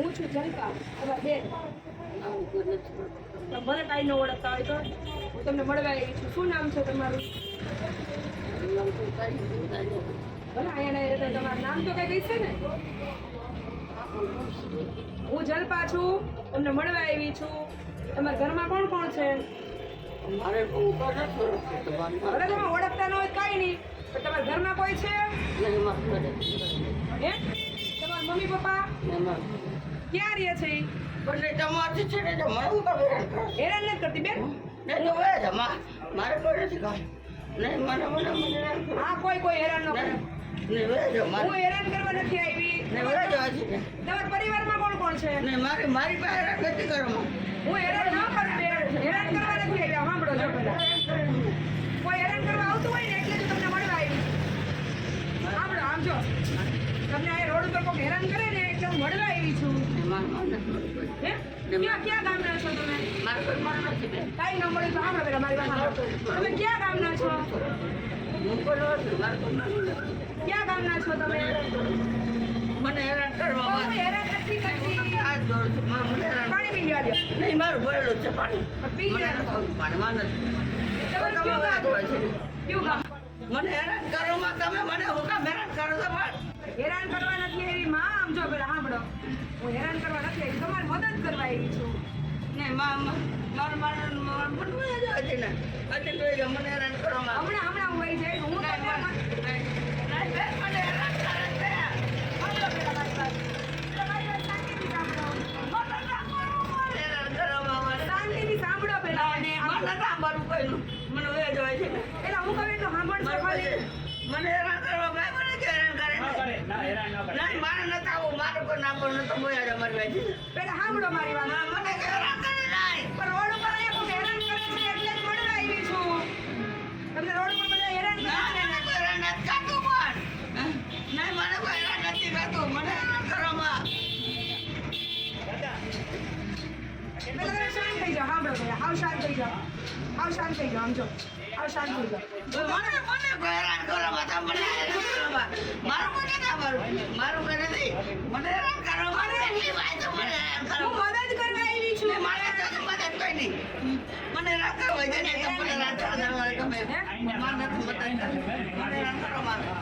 હું છું જનતા તમારા બેન તો કાંઈ ન ઓળખતા હોય તો હું તમને મળવા આવી છું. શું નામ છે તમારું? ભલે અહીંયા તમારું નામ તો કંઈ છે ને? હું જલપા છું. તમને મળવા આવી છું. તમારા ઘરમાં કોણ કોણ છે? મારે તમે ઓળખતા ન હોય કાંઈ નહીં. પણ તમારા ઘરમાં કોઈ છે? હે? તમારા મમ્મી પપ્પા? ક્યાં રહે છે? એટલે તમારથી છે ને તમારે હું કામ હેરાન કરો હેરાન નથી કરતી બેન? નહીં તો વયા જા મારે કોઈ નથી કામ નહીં મને મને મને હા કોઈ કોઈ હેરાન ન કરે. હું હેરાન કરવા નથી આવી. તમારા પરિવારમાં કોણ કોણ છે? ને મારી મારી પાસે હેરાન નથી કરો હું હેરાન ન કરું હેરાન કરવા નથી આવી. સાંભળો જો કોઈ હેરાન કરવા આવતું હોય ને એટલે તમને મળવા આવી. સાંભળો આમ જો. તમને આ રોડ ઉપર કોઈ હેરાન કરે ને એટલે હું મળવા આવી છું. ક્યાં ક્યાં ગામના છો તમે કોઈ મારે નથી બેન કાંઈ ન મળ્યું તો સાંભળો પેલા મારી વાત તમે ક્યાં ગામના છો ક્યાં ગામના છો તમે મને હેરાન કરવા હેરાન નથી કરતી પાણી પી લેવા દો નહીં મારું ભરેલું છે પાણી પી નથી મને હેરાન કરો, તમે મને હું કામ હેરાન કરો છો હેરાન કરવા નથી આવી માં આમ જો પેલા સાંભળો. હું હેરાન કરવા નથી આવી. તમારે મદદ કરવા આવી છું. ને માં મારું મારું પણ વયા છે ને પછી તો મને હેરાન કરવામાં હમણાં હમણાં હું આવી જઈશ હું મને- હેરાન. મને સાંભળવું મને વયા જવાય છે. પેલા હું કહું એટલું સાંભળશો મને ખાલી પછી- મને હેરાન કરવા ભાઈ મને કે હેરાન કરે છે. નહીં, મારે પણ નતું. વયા મારી પાસે. પેલા સાંભળો મારી વાત મને હેરાન કરે નહીં. પણ રોડ ઉપર હેરાન કરે છે એટલે જ મળવા આવી છું તમને રોડ ઉપર બધા હેરાન કરે હેરાન નથી કરતું પણ. નહીં, મને કોઈ હેરાન નથી કરતું. મને હેરાન કરો પેલા તમે શાંત થઈ જાઓ સાંભળો પેલા હાવ શાંત થઈ જાઓ હાવ શાંત થઈ જાઓ આમ જો મને મને હેરાન. હેરાન મારું નથી મારું. મારું નથી મને હેરાન કરો મને એટલી વાત મને હેરાન મદદ કરવા આવી છું. ને મારે તો મદદ કોઈ નહીં. મને હેરાન કરવા જાય છે ને તો મને હેરાન કરો ને મારે ગમે મારે નથી.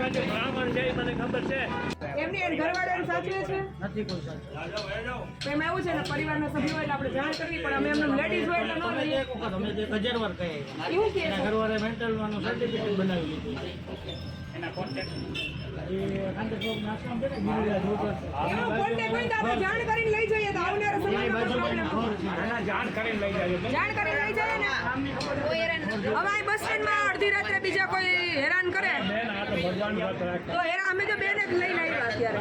બ્રાહ્મણ છે મને ખબર છે. એમની એને ઘરવાળો સાચવે છે? નથી કોઈ સાચું તો એમાં એવું છે ને પરિવારના સભ્યો એટલે આપણે જાણ કરવી પણ અમે એમને લેડીઝ હોય એટલે ન લઈએ અમે જે હજાર વાર કહે. એવું કે એના ઘરવાળે મેન્ટલમાંનું સર્ટિફિકેટ બનાવી લીધું. એ કાંતેશ્વર આશ્રમ છે ને ગિરિરાજ હોટલ. એનો કોન્ટેક્ટ હોય તો આપણે જાણ કરીને લઈ જઈએ તો આવનાર સમયમાં જાણ કરીને લઈ જાય જાણ કરીને લઈ જઈએ ને. હવે બસ સ્ટેન્ડમાં અડધી રાત્રે બીજા કોઈ હેરાન કરે? તો હેરાન અમે તો બેને જ લઈને આવ્યા અત્યારે.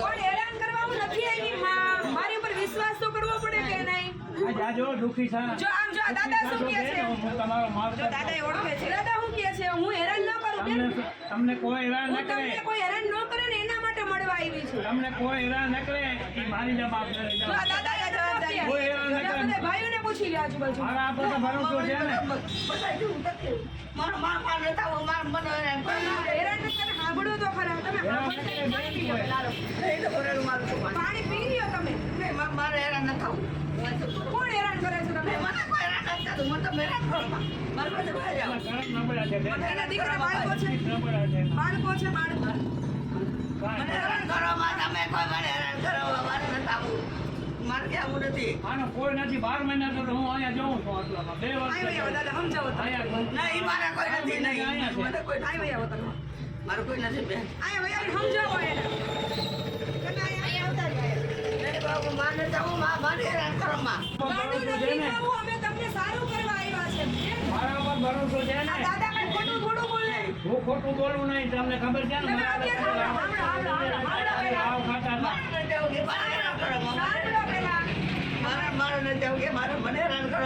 કોઈ હેરાન કરવાનું નથી આવી મારી ઉપર વિશ્વાસ તો કરવો પડે કે નહીં? આ જાજો દુઃખી છે. જો આમ જો દાદા શું કહે છે? હું તમારો માફ જો દાદા ઓળખે છે. દાદા હું કહે છે? હું હેરાન ન કરું બેન. તમને કોઈ હેરાન ન કરે. તમને કોઈ હેરાન ન કરે ને એના માટે મળવા આવી છું. તમને કોઈ હેરાન ન કરે. એ મારી જ માફ કરે જો દાદા ભાઈઓને પૂછી લે આજુબાજુ મારા તો. મારું મને હેરાન સાંભળો તો ખરા તમે પાણી પી તો લ્યો તમે મારે હેરાન થવું. કોણ હેરાન કરે છે તમે મને કોઈ હેરાન નથી થતું. મને તમે હેરાન કરો. પાસે એના દીકરા બાળકો છે બાળકો છે બાળકો મને હેરાન કરો તમે કોઈ મને હેરાન કરો. મારે નથી આવવું. મારે આવું નથી. આનો કોઈ નથી. બાર મહિના તો હું અહીંયા જાઉં છું આટલામાં બે વર્ષ દાદા સમજાવો અહીંયા નહીં, કોઈ નથી. નહીં, મને કોઈ. આવો તમે. મારે કોઈ નથી બેન. સમજાવો એને. તમે અહીંયા આવતા જ બાબુ, મારે નથી માં, મને હેરાન કરો માં. અમે તમને સારું કરવા આવ્યા છે મારા ઉપર ભરોસો છે ને. દાદા કઈ ખોટું થોડું બોલે. હું ખોટું બોલું નહીં તમને ખબર છે ને? મારા મારે મને હેરાન કરો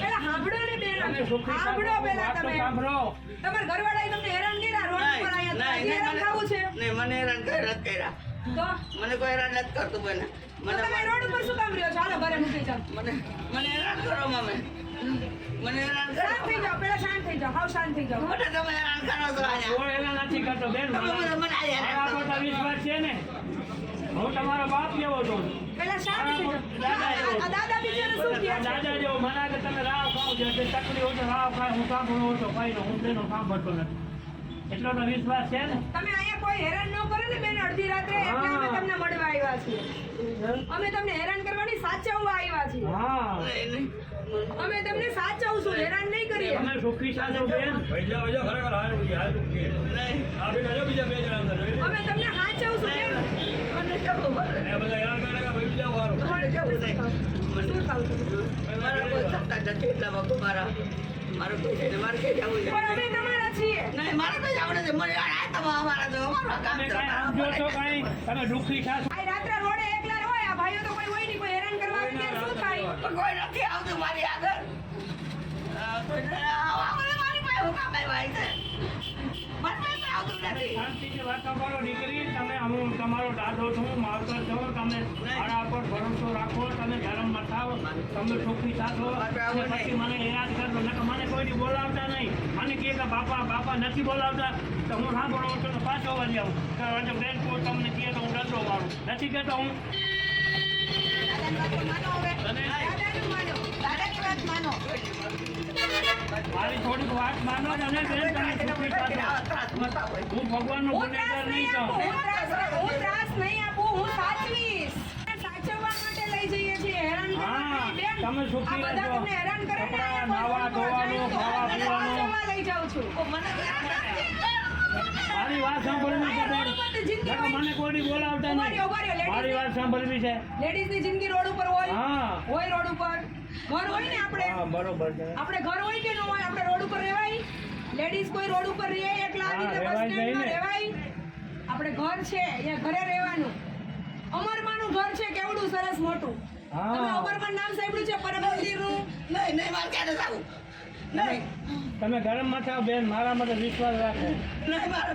પેલા સાંભળો ને બેન. સાંભળો સાંભળો પહેલા વાત તો તમે. સાંભળો. તમારા ઘરવાળાએ તમને હેરાન કર્યા રોડ પર ઉપર અહીંયા નહીં, તમારે હેરાન થવું છે? નહીં, મને હેરાન કર્યા કર્યા. તો? મને કોઈ હેરાન નથી કરતું બેન મને તમે રોડ ઉપર શું કામ રહ્યો? છો હાલો ઘરે મૂકી જાઓ. મને મને હેરાન કરો મમે. મને હેરાન કરો. શાંત થઈ જાઓ પેલા શાંત થઈ જાઓ. હાવ શાંત થઈ જાઓ. મને તમે હેરાન કરો છો આયા કોઈ એના નથી કરતો બેન. તમે મને મને હેરાન પર વિશ્વાસ છે ને. હું તમારો બાપ જેવો છું. પેલા શાંત થઈ દાદા. બિચારા શું કહે દાદા જેવો મને કે તમે રાવ ખાવ જે તકલીફ હોય તો રાવ ખાય હું સાંભળું તો કઈ હું તેનો સાંભળતો નથી. એટલો તો વિશ્વાસ છે ને? તમે અહીંયા કોઈ હેરાન ન કરે ને બેન અડધી રાત્રે એટલે અમે તમને મળવા આવ્યા છીએ. અમે તમને હેરાન કરવાની સાચવવા આવ્યા છીએ. હા. અમે તમને સાચવશું હેરાન નહીં કરીએ અમે સુખી સાચો બેન નહીં. અમે તમને સાચવશું બેન મને કેવું પડે? મને કેવું થાય? મને શું ખાવું છે? મારા કોઈ સત્તા નથી એટલા બાપુ મારા મારો કોઈ છે મારે કે જવું છે પણ અમે તમારા છીએ નહીં મારે તો જવું નથી મને આ તમારા અમારા તો અમારું કામ તમે કરો. દુઃખી થાશો હેરાન કરવા આવે શું થાય? કોઈ નથી આવતું મારી આગળ. પાસે હું કામ આવ્યા છે. મારી પાસે આવતું નથી. શાંતિથી વાતો કરો દીકરી તમે હું તમારો દાદો છું માવતર છું. તમે મારા પર ભરોસો રાખો તમે ધર્મ બતાવો. તમે સુખી થાશો. પછી મને યાદ કરજો નકર મને કોઈની બોલાવતા નહીં. મને કહે કે બાપા બાપા નથી બોલાવતા. તો હું સાંભળો છું તો પાછો વળી આવું. બેન તમને કહે તો હું ડરતો વાળું. નથી કહેતો હું. મારી થોડીક વાત માનો અને બેન તમે સુખી થાશો ત્રાસ મતા હોય હું ભગવાનનો ગુનેગાર નહીં નહીં છું હું ત્રાસ હું ત્રાસ નહીં આપું હું સાચવીશ સાચવવા માટે લઈ જઈએ છીએ હેરાન કરવા બેન. તમે સુખી આ બધા તમને હેરાન કરે ને નાવા, ધોવાનું, ખાવા, પીવાનું. લઈ જાઉં છું. મારી વાત સાંભળવી નકર મને કોઈની બોલાવતા નહીં. મારી વાત સાંભળવી છે. લેડીઝની જિંદગી રોડ ઉપર હોય હા. હોય રોડ ઉપર. ઘર હોય ને આપણે? હા બરોબર છે. આપણે ઘર હોય કે ન હોય આપણે રોડ ઉપર રહેવાય. લેડીઝ કોઈ રોડ ઉપર રહે એકલા હા, આવી રીતે બસ સ્ટેન્ડમાં રહેવાય. આપણે ઘર છે એ ઘરે રહેવાનું. અમરમાનું ઘર છે કેવડું સરસ મોટું. હા. તમે અમરમાન નામ સાંભળ્યું છે પરમ મંદિરનું નહીં નહીં મારે ક્યારે જવું તમે ગરમમાં થાવ બેન મારા માટે વિશ્વાસ રાખો. નહીં મારે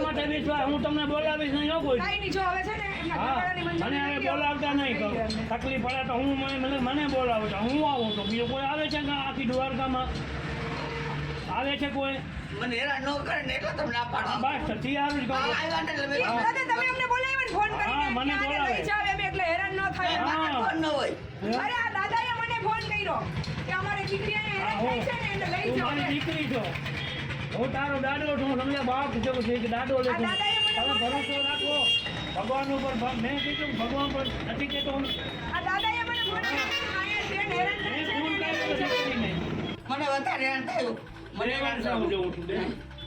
માટે વિશ્વાસ હું તમને બોલાવીશ નહીં કોઈ. કાંઈ નહીં જો હવે છે ને એમના હા ઘરવાળાની મને હવે બોલાવતા નહીં કહો. તકલીફ પડે તો હું મને મને- બોલાવો છો હું આવું તો બીજો કોઈ આવે છે કે આખી દ્વારકામાં? આવે છે કોઈ? મને હેરાન ન કરે ને એટલે તમને આ પાડો બસ તો તૈયાર જ આ આવ્યા ને એટલે મેં તમે અમને બોલાવ્યા ફોન કરીને મને બોલાવે. એટલે હેરાન ન થાય. એમ. હા. મારે ફોન ન હોય. અરે આ દાદા ફોન કર્યો કે અમારી દીકરી અહીંયા થઈ છે ને એટલે લઈ જાઓ. દીકરી છો. હું તારો દાદો છું તમને બાપ છું કે છે. કે દાદો લે તમે ભરોસો રાખો. ભગવાન ઉપર મેં કીધું ભગવાન પર નથી કહેતો હું. આ દાદાએ મને વધારે હેરાન થયું મને હેરાન થયું.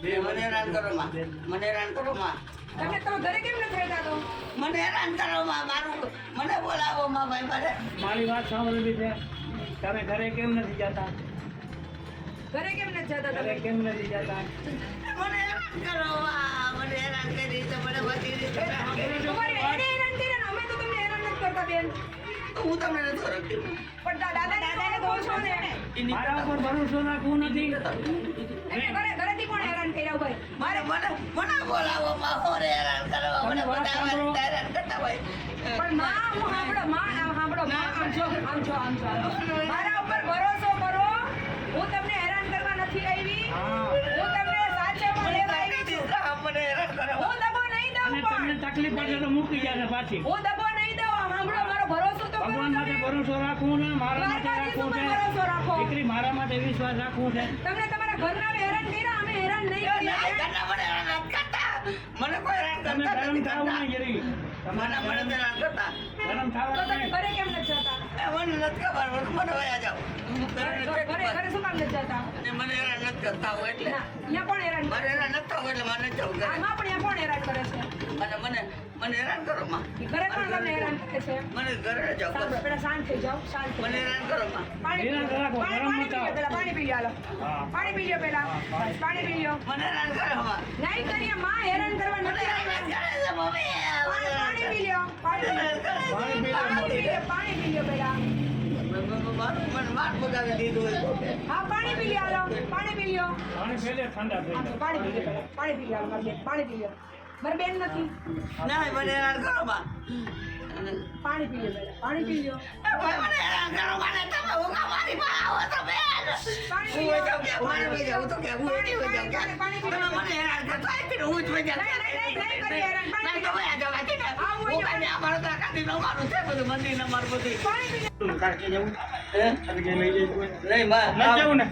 મને હેરાન કરો. માં મને હેરાન કરો માં. તમને તમે ઘરે કેમ નથી રહેતા મને હેરાન કરો માં મારું મને બોલાવો માં ભાઈ મારે મારી વાત સાંભળવી છે. તમે ઘરે કેમ નથી જતા? ઘરે કેમ નથી જતા તમે? કેમ નથી જતા? મને હેરાન કરો. મને હેરાન કરી છે મને બધી હેરાન કરી. તમારે એને હેરાન કર્યા ને અમે તો તમને હેરાન નથી કરતા બેન. હું તમને નથી ઓળખતી પણ દા- દાદાને દાદાને કહો છો ને. મારા ઉપર ભરોસો રાખવું નથી. ઘરે ઘરેથી કોણ હેરાન કર્યા ભાઈ મારે મને મને બોલાવો હેરાન કરો મને બધા હેરાન કરતા હોય. પણ માં હું સાંભળો માં સાંભળો માં આમ જો આમ જો આમ જો મારા ઉપર ભરોસો કરો. હું તમને હેરાન કરવા નથી આવી. હું તમને સાચવવા મને લેવા આવી છું. દીધા, હેરાન કરો. હું દબો નહીં દઉં અને તમને તકલીફ પડે તો મૂકી જશે પાછી. હું દબો નહીં દઉં સાંભળો મારો ભરોસો તો કરો ભગવાન માટે ભરોસો રાખવું ને મારા માટે રાખવું ઉપર ભરોસો રાખો. છે દીકરી મારા માટે વિશ્વાસ રાખવું છે. તમને તમારા ઘરના હેરાન કર્યા અમે હેરાન નહીં કર્યા. મને કોઈ હેરાન કરતા નથી મને મને ગરમ તો તમે ઘરે કેમ નથી જતા? એ મને નથી ખબર મને મને વયા જાવ ઘરે ઘરે શું કામ જતા? અને મને હેરાન નથી કરતા હોય એટલે. મને અહીંયા કોણ હેરાન મારે હેરાન નથી થવું એટલે મારે જવું ઘરે. આમાં પણ અહીંયા કોણ હેરાન કરે છે. મને મને મને હેરાન કરો માં ઘરે કોણ તમને હેરાન કરે છે મને ઘરે જાઓ પેલા શાંત થઈ જાઓ શાંત મને હેરાન કરો માં પાણી હેરાન પાણી પી લો પેલા પાણી પી લો હા. પાણી પી લો પેલા પાણી પી લો મને હેરાન કરો માં નહીં કરીએ માં હેરાન કરવા નથી પાણી પી લો પાણી પી લો. પાણી પી લો. પાણી પી પેલા પાણી લ્યો પાણી પી લ્યો પાણી પી લ્યો પાણી પી લ્યો મારી બેન નથી. ના મને હેરાન કરો પાણી પી લો પાણી પી લો. મને હેરાન કરો મને તમે ઉગા મારી આવો તો બેન. પાણી હું પી જાઉં કે પી તો કે હું એની હોય જાઉં કે પાણી, પાણી, તમે મને હેરાન કરતા હોય તો હું જ હોય જાઉં નહીં, નહીં, નહીં, નહીં કરી હેરાન, પાણી નહીં તો વયા જવા દે ને. હા, અમારું તો આખાથી નમારું છે બધું મંદિર નમારું બધું. પાણી પી માં ન જવું. ને નહીં. ન જવું ને.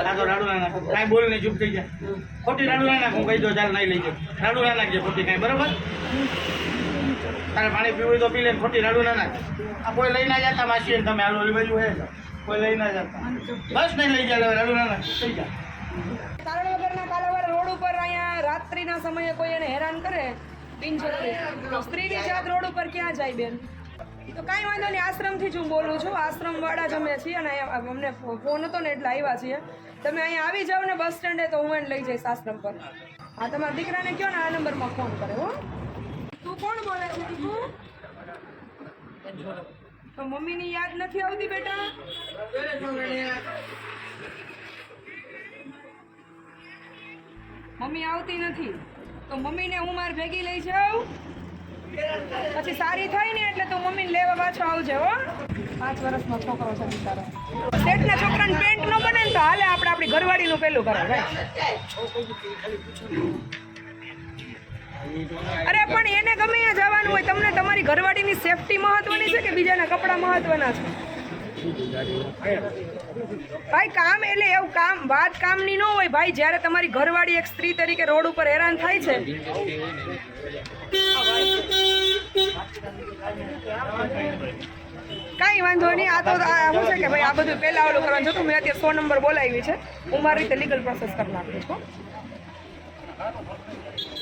આ રાડુ ના નાખો કાંઈ બોલ નહીં ચૂપ થઈ જાય ખોટી રાડુ ના નાખ હું કહી દો ચાલ નહીં લઈ જાઉં રાડુ ના નાખજે ખોટી કાંઈ બરોબર? તારે પાણી પીવું તો પી લે ખોટી રાડુ ના નાખ આ કોઈ લઈ ના જતા માસી તમે બાજુ હે. કોઈ લઈ ના જતા. બસ નહીં લઈ જાય રાડુ ના નાખ થઈ કાલાવાર રોડ ઉપર અહીંયા રાત્રિના સમયે કોઈ એને હેરાન કરે? બિનજરૂરી. સ્ત્રીની જાત રોડ ઉપર ક્યાં જાય બેન? તો કાંઈ વાંધો નહીં, આશ્રમથી જ હું બોલું છું. આશ્રમવાળા જ અમે છીએ અને અમને ફોન હતો ને એટલે આવ્યા છીએ. તમે અહીંયા આવી જાઓ ને બસ સ્ટેન્ડે તો હું એને લઈ જઈશ આશ્રમ પર. હા, તમારા દીકરાને કહો ને આ નંબરમાં ફોન કરે, હો. તું કોણ બોલે છે તું તો મમ્મીની યાદ નથી આવતી, બેટા? મમ્મી આવતી નથી. તો મમ્મીને હું માર ભેગી લઈ જાઉં? પછી સારી થઈ ને એટલે તું મમ્મીને લેવા પાછો આવજે, હો. પાંચ વર્ષનો છોકરો છે બિચારો. શેઠના છોકરાને પેન્ટ ન બને ને તો હાલે આપણે આપણી ઘરવાળીનું પેલું કરો અરે, પણ એને ગમે જવાનું હોય. તમને તમારી ઘરવાળીની સેફટી મહત્વની છે કે બીજાના કપડાં મહત્વના છે? ભાઈ, કામ એટલે એવું કામ, વાત કામની ન હોય ભાઈ, જ્યારે તમારી ઘરવાળી એક સ્ત્રી તરીકે રોડ ઉપર હેરાન થાય છે. કાંઈ વાંધો નહીં, આ તો શું છે કે ભાઈ, આ બધું પહેલા ઓલું કરવાનું જતું મેં અત્યારે સો નંબર બોલાવી છે. હું મારી રીતે લીગલ પ્રોસેસ કરી નાખું છું.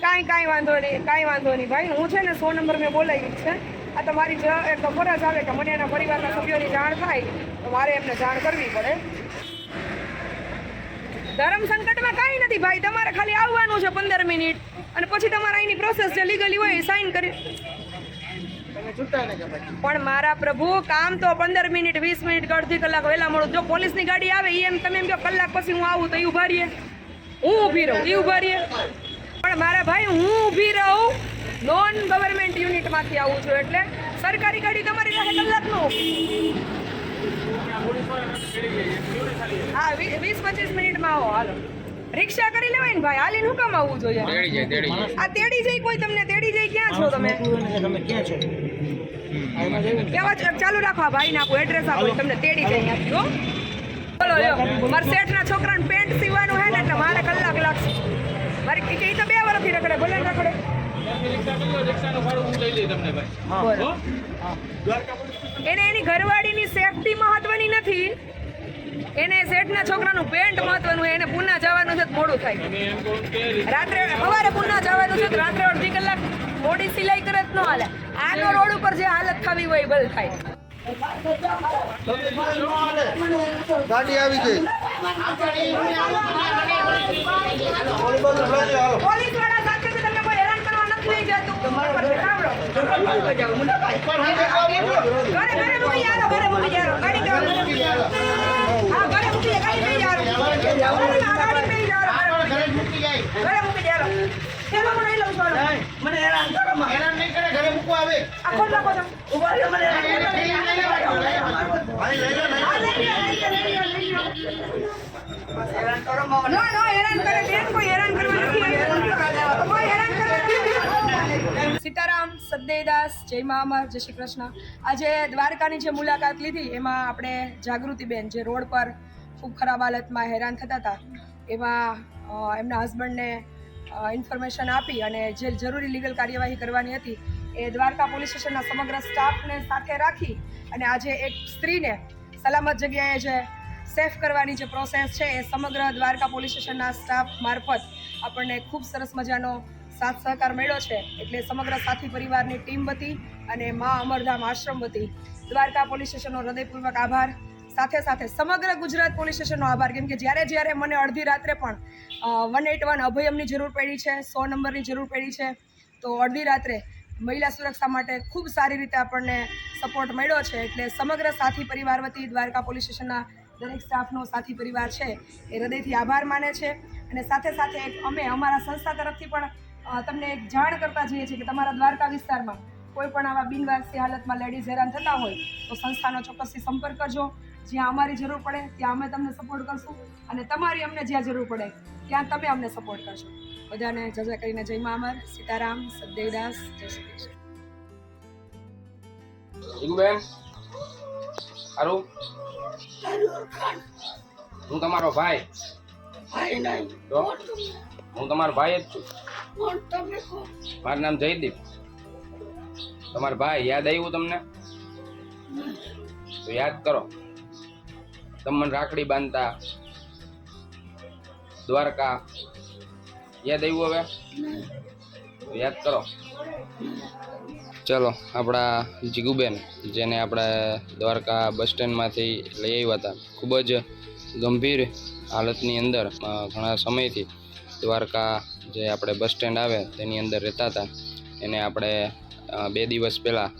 કાંઈ કાંઈ વાંધો નહીં, કાંઈ વાંધો નહીં ભાઈ. હું છે ને સો નંબર મેં બોલાવી છે. આ તમારી જ એક ફરજ આવે કે મને એના પરિવારના સભ્યોની જાણ થાય તો મારે એમને જાણ કરવી પડે. ધર્મ સંકટમાં કાંઈ નથી ભાઈ તમારે ખાલી આવવાનું છે પંદર મિનિટ. અને પછી તમારે અહીંની પ્રોસેસ જે લીગલી હોય એ સાઈન કરી પણ મારા પ્રભુ કામ તો પંદર મિનિટ વીસ મિનિટ અડધી કલાક વહેલા મળું. જો પોલીસની ગાડી આવે એ એમ તમે એમ કહો કલાક પછી હું આવું તો એ ઊભા રહીએ. હું ઊભી રહું એ ઊભા રહીએ. પણ મારા ભાઈ હું ઊભી રહું. નોન ગવર્મેન્ટ યુનિટમાંથી આવું છું એટલે સરકારી ગાડી તમારી પાસે કલાકનું. હા વીસ પચીસ મિનિટમાં આવો હાલો. રિક્ષા કરી લેવાય ને ભાઈ હાલીને હું કામ આવવું જોઈએ? આ તેડી જાય કોઈ તમને તેડી જાય ક્યાં છો તમે? તમે ક્યાં છો? કેવા છે? ચાલુ રાખો આ ભાઈને આપો એડ્રેસ આપો તમને તેડી જઈ આપજો બોલો યો મારા શેઠના છોકરાને પેન્ટ સીવાનું હે ને એટલે મારે કલાક લાગશે. મારી કે તો બે વર્ષથી રખડે ભલે ને રખડે. બોલો એને એની ઘરવાળીની સેફટી મહત્વની નથી. એને શેઠના છોકરાનું પેન્ટ મહત્વનું. એને પુના જવાનું છે તો મોડું થાય. રાત્રે સવારે પુના જવાનું છે તો રાત્રે અડધી કલાક મોડી સિલાઈ કરે જ ન હાલે. આનો રોડ ઉપર જે હાલત થવી હોય ભલ થાય. ગાડી આવી ગઈ પોલીસવાળા સાથે તો તમને કોઈ હેરાન કરવા નથી લઈ જતું ઘરે ઘરે મૂકી જાઓ ઘરે મૂકી જાઓ ગાડી જાઓ ઘરે મૂકી જાઓ હા ઘરે મૂકી ગાડી પી જાઓ આ ગાડી પી જાઓ ઘરે મૂકી જાઓ ચલો હું લઉં છું મને હેરાન કરો માં હેરાન નહીં કરે ઘરે મૂકવા આવે આ ખોલ નાખો તમે. ઊભા રહ્યો મને હેરાન ભાઈ લઈ લો કરો માં નો નો હેરાન કરે બેન કોઈ હેરાન કરવા નથી કોઈ હેરાન કરવા. સીતારામ સદેદાસ જય મા જય શ્રી કૃષ્ણ. આજે દ્વારકાની જે મુલાકાત લીધી, એમાં આપણે જાગૃતિબેન જે રોડ પર ખૂબ ખરાબ હાલતમાં હેરાન થતા હતા, એમાં એમના હસબન્ડને ઇન્ફોર્મેશન આપી અને જે જરૂરી લીગલ કાર્યવાહી કરવાની હતી, એ દ્વારકા પોલીસ સ્ટેશનના સમગ્ર સ્ટાફને સાથે રાખી અને આજે એક સ્ત્રીને સલામત જગ્યાએ જે સેફ કરવાની જે પ્રોસેસ છે, એ સમગ્ર દ્વારકા પોલીસ સ્ટેશનના સ્ટાફ મારફત આપણને ખૂબ સરસ મજાનો સાથ સહકાર મળ્યો છે એટલે સમગ્ર સાથી પરિવારની ટીમ વતી અને મા અમરધામ આશ્રમ વતી દ્વારકા પોલીસ સ્ટેશનનો હૃદયપૂર્વક આભાર. સાથે સાથે સમગ્ર ગુજરાત પોલીસ સ્ટેશનનો આભાર, કેમ કે જ્યારે જ્યારે મને અડધી રાત્રે પણ વન એટ વન અભયમની જરૂર પડી છે, સો નંબરની જરૂર પડી છે, તો અડધી રાત્રે મહિલા સુરક્ષા માટે ખૂબ સારી રીતે આપણને સપોર્ટ મળ્યો છે એટલે સમગ્ર સાથી પરિવાર વતી દ્વારકા પોલીસ સ્ટેશનના દરેક સ્ટાફનો સાથી પરિવાર છે એ હૃદયથી આભાર માને છે. અને સાથે સાથે અમે અમારા સંસ્થા તરફથી પણ તમને એક જાણ કરતા જઈએ છીએ કે તમારા દ્વારકા વિસ્તારમાં કોઈ પણ આવા બિનવારસી હાલતમાં લેડીઝ હેરાન થતા હોય તો સંસ્થાનો ચોક્કસથી સંપર્ક કરજો. જ્યાં અમારી જરૂર પડે ત્યાં અમે તમને સપોર્ટ કરશું. અને તમારી અમને જ્યાં જરૂર પડે ત્યાં તમે અમને સપોર્ટ કરશો. બધાને જજા કરીને જય મા અમર. સીતારામ સદેવદાસ જય શ્રી કૃષ્ણ. સારું હું તમારો ભાઈ. ભાઈ નહીં હું તમારો ભાઈ જ છું. મારું નામ જયદીપ. તમારો ભાઈ યાદ આવ્યું તમને? તો યાદ કરો. તમે મને રાખડી બાંધતા દ્વારકા યાદ આવ્યું હવે? યાદ કરો. ચલો આપણા જીગુબેન જેને આપણે દ્વારકા બસ સ્ટેન્ડમાંથી લઈ આવ્યા હતા ખૂબ જ ગંભીર હાલતની અંદર ઘણા સમયથી દ્વારકા જે આપણે બસ સ્ટેન્ડ આવે તેની અંદર રહેતા હતા. એને આપણે બે દિવસ પહેલાં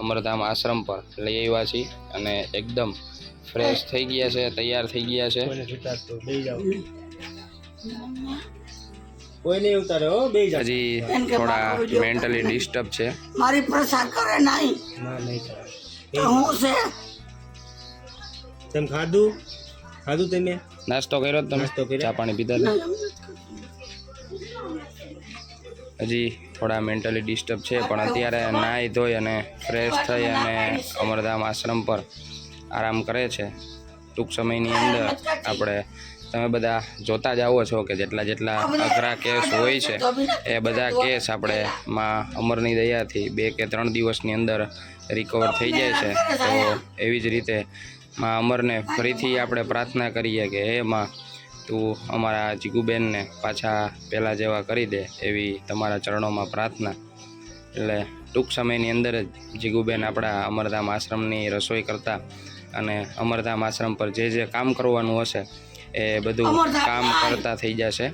અમરધામ આશ્રમ પર લઈ આવ્યા છીએ અને એકદમ ફ્રેશ થઈ ગયા છે તૈયાર થઈ ગયા છે. કોઈ નહીં ઉતારે હો બે જા હજી થોડા મેન્ટલી ડિસ્ટર્બ છે. મારી પ્રસાદ કરે નહીં. ના નહીં કરે. હું છે? તેમ ખાધું? ખાધું તમે? નાસ્તો કર્યો તમે? નાસ્તો કર્યો. ચા પાણી પીધા? હજી થોડા મેન્ટલી ડિસ્ટર્બ છે, પણ અત્યારે નાહી ધોઈ અને ફ્રેશ થઈ અને અમરધામ આશ્રમ પર આરામ કરે છે. ટૂંક સમયની અંદર આપણે તમે બધા જોતા જ આવો છો કે જેટલા જેટલા અઘરા કેસ હોય છે, એ બધા કેસ આપણે માં અમરની દયાથી બે કે ત્રણ દિવસની અંદર રિકવર થઈ જાય છે. તો એવી જ રીતે માં અમરને ફરીથી આપણે પ્રાર્થના કરીએ કે, હે માં તું અમારા જીગુબેનને પાછા પહેલાં જેવા કરી દે એવી તમારા ચરણોમાં પ્રાર્થના. એટલે ટૂંક સમયની અંદર જ જીગુબેન આપણા અમરધામ આશ્રમની રસોઈ કરતા અને અમરધામ આશ્રમ પર જે જે કામ કરવાનું હશે એ બધું કામ કરતા થઈ જશે.